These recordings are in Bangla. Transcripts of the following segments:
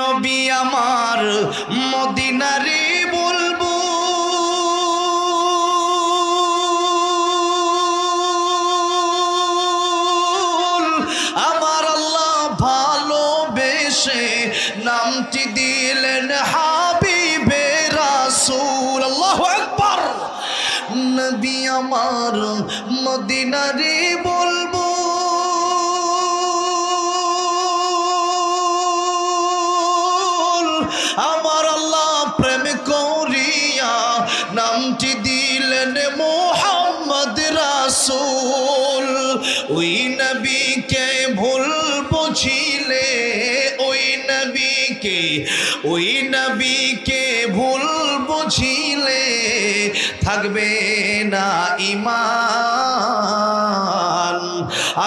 নবী আমার মদিনারে বলব। আমার আল্লাহ ভালোবেসে নামটি দিলেন হাবিবে রাসূল। আল্লাহু আকবার। নবী আমার মদিনারে বলব। নামটি দিলেন মোহাম্মদ রাসুল। ওই নবীকে ভুল বুঝিলে, ওই নবীকে ওই নবীকে ভুল বুঝিলে, থাকবে না ইমান।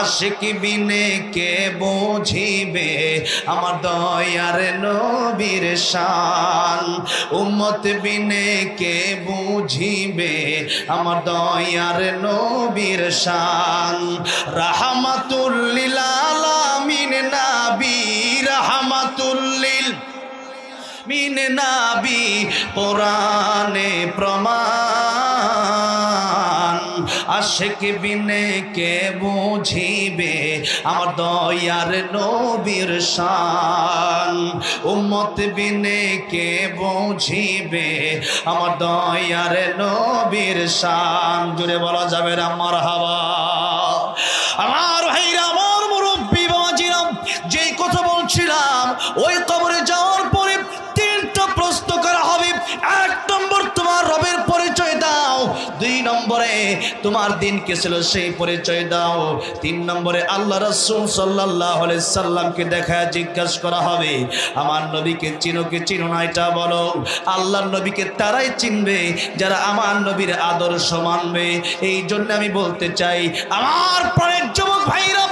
আশিক বিনে কে বুঝিবে? আমার দয়ার নবীর শান। উম্মত বিনে কে বুঝিবে? আমার দয়ার নবীর শান। রাহমাতুল্লিল আলামিন নাবী, রাহমাতুল্লিল মিন নাবি। কোরআনে প্রমাণ আশেক বিনে কে বুঝিবে? আমার দয়ার নবীর শান। উম্মত বিনে কে বুঝিবে? আমার দয়ার নবীর শান। জুড়ে বলা যাবে আমার হাওয়া আমার ভাইরা, আমার মুরব্বী বাবাজিরাম যেই কথা বলছিলাম, ওই তোমার দিন কে ছিল সেই পরিচয় দাও। তিন নম্বরে আল্লাহ রসুল সাল্লাহ সাল্লামকে দেখা জিজ্ঞাসা করা হবে, আমার নবীকে চিনো কে চিনো না এটা বলো। আল্লাহর নবীকে তারাই চিনবে, যারা আমার নবীর আদর্শ মানবে। এই জন্য আমি বলতে চাই, আমার প্রাণের যুবক ভাইরা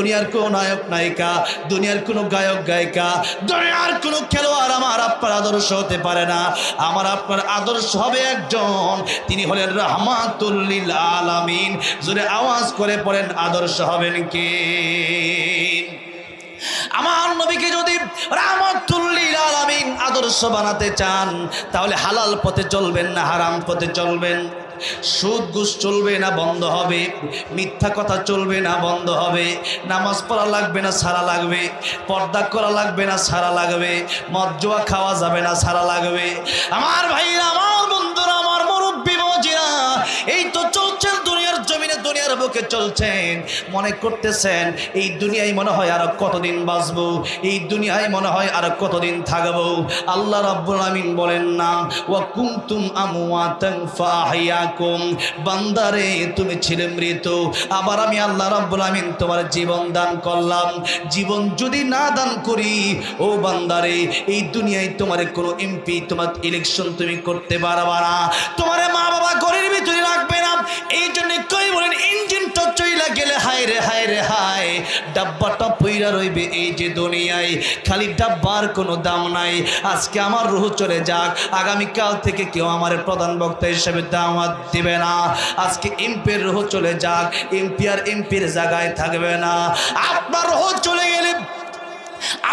দুনিয়ার কোনো নায়ক, নায়িকা, দুনিয়ার কোনো গায়ক, গায়িকা, দুনিয়ার কোনো খেলোয়াড় আমার আপনার আদর্শ হতে পারে না। আমার আপনার আদর্শ হবে একজন, তিনি হলেন রহমাতুল্লিল আলামিন। জোরে আওয়াজ করে পড়েন, আদর্শ হবেন কে? আমার নবীকে যদি রাহমাতুল্লিল আলামিন আদর্শ বানাতে চান, তাহলে হালাল পথে চলবেন না, হারাম পথে চলবেন। সুদ ঘুষ চলবে না, বন্ধ হবে। মিথ্যা কথা চলবে না, বন্ধ হবে। নামাজ পড়া লাগবে না, সারা লাগবে। পর্দা করা লাগবে না, সারা লাগবে। মদ জোয়া খাওয়া যাবে না, সারা লাগবে। আমার ভাইরা, আমার বুকে চলছেন, মনে করতেছেন, এই দুনিয়ায় মনে হয় আর কতদিন বাঁচবো? এই দুনিয়ায় মনে হয় আর কতদিন থাকব? আল্লাহ রাব্বুল আমিন বলেন, না, ওয়া কুনতুম আমওয়াতান ফাহিয়াকুম বান্দারে, তুমি ছিলে মৃত, আবার আমি আল্লাহ রাব্বুল আমিন তোমার জীবন দান করলাম। জীবন যদি না দান করি, ও বান্দারে, এই দুনিয়ায় তোমার কোনো এমপি, তোমার ইলেকশন তুমি করতে পারবা না। তোমার মা বাবা ঘরের ভিতরে রাখবে না। এই জন্য কই বলেন হায় রে হায় রে হায়। ডাব্বাটা পইরা রইবে এই যে দুনিয়ায়। খালি ডাব্বার কোনো দাম নাই। আজকে আমার রুহ চলে যাক। আগামীকাল থেকে কেউ আমার প্রধান বক্তা হিসেবে দাওয়াত দিবে না। আজকে এমপির রুহ চলে যাক। এমপি আর এমপির জায়গায় থাকবে না। আপনার রুহ চলে গেলে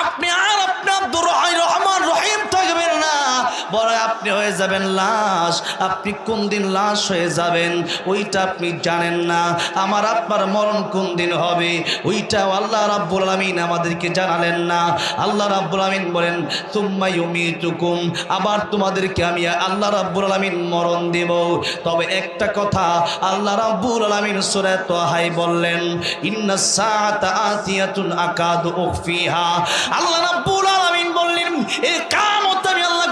আপনি আর আপনার আব্দুর রহিম বড় আপনি হয়ে যাবেন লাশ। আপনি কোন দিন লাশ হয়ে যাবেন? ওইটা আপনি জানেন না। আমার আপনার মরণ কোন দিন হবে? ওইটাও আল্লাহ রাব্বুল আলামিন আমাদেরকে জানালেন না। আল্লাহ রাব্বুল আলামিন বলেন, তুম্মা ইউমিতুকুম। আবার তোমাদেরকে আমি আল্লাহ রাব্বুল আলামিন মরণ দেব। তবে একটা কথা, আল্লাহ রাব্বুল আলামিন সূরা তাহাই বললেন ইন্নাস সাআতা আতিয়াতুন আকাদু উখফিহা। আল্লাহ রাব্বুল আলামিন বললেন এই কিয়ামত আমি আল্লাহ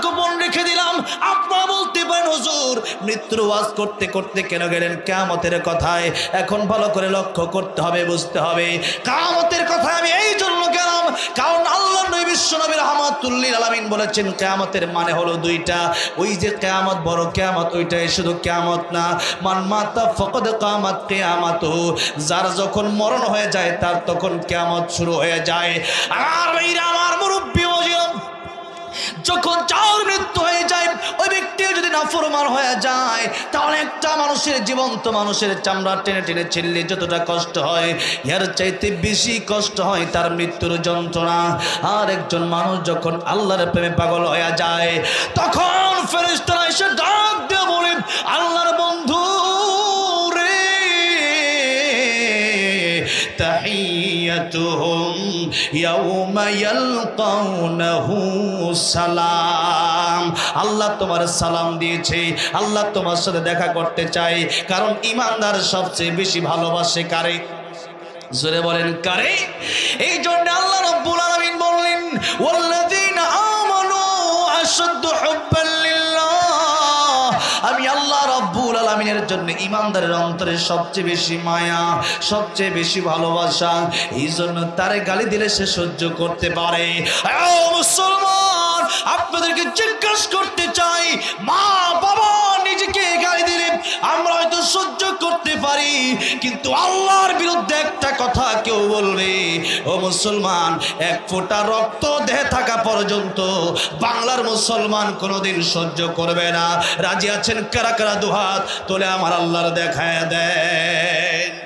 রেখে দিলাম। আপনারা বলতে পারেন, হুজুর, মৃত্যুর ওয়াজ করতে করতে কেন গেলেন? কিয়ামতের কথায় এখন ভালো করে লক্ষ্য করতে হবে, বুঝতে হবে। কিয়ামতের কথায় আমি এই জন্য গেলাম, কারণ আল্লাহ নবী বিশ্ব নবী রহমাতুল্লিল আলামিন বলেছেন, কিয়ামতের মানে হলো দুইটা। ওই যে কিয়ামত বড় কিয়ামত, ওইটাই শুধু কিয়ামত না। মান মাতা ফকদ কামাত কিয়ামত। যার যখন মরণ হয়ে যায়, তার তখন কিয়ামত শুরু হয়ে যায়। ভাইরা, আমার যখন চার মৃত্যু হয়ে যায়, ওই ব্যক্তিও যদি নাফরমান হয়ে যায়, তাহলে একটা মানুষের জীবন্ত মানুষের চামড়া টেনে টেনে ছিললে যতটা কষ্ট হয়, এর চাইতে বেশি কষ্ট হয় তার মৃত্যুর যন্ত্রণা। আর একজন মানুষ যখন আল্লাহর প্রেমে পাগল হয়ে যায়, তখন ফেরিস্তারা এসে ডাক দিয়ে বলেন আল্লাহর تحيتهم يوم يلقونه সালাম আল্লাহ তোমার সালাম দিয়েছে আল্লাহ তোমার সাথে দেখা করতে চাই কারণ ইমানদার সবচেয়ে বেশি ভালোবাসে কারে জোরে বলেন কারে এই জন্য আল্লাহ রব্বুল আলামিন বললেন ওয়াল্লাযীনা আমানু আশাদ্দু হুব্বান লিল্লাহ আমি আল্লাহ রব্বুল আলমিনের জন্য ইমানদারের অন্তরে সবচেয়ে বেশি মায়া, সবচেয়ে বেশি ভালোবাসা এই জন্য তারে গালি দিলে সে সহ্য করতে পারে। মুসলমান, আপনাদেরকে জিজ্ঞাসা করতে চাই, মা, বাবা নিজেকে গালি দিলে আমরা হয়তো সহ্য করতে পারি, কিন্তু আল্লাহর বিরুদ্ধে একটা কথা কেউ বলবে মুসলমান, এক ফোঁটা রক্ত দেহে থাকা পর্যন্ত বাংলার মুসলমান কোনোদিন সহ্য করবে না। রাজি আছেন কারা কারা দুহাত? তোলে আমার আল্লাহর দেখায় দেন।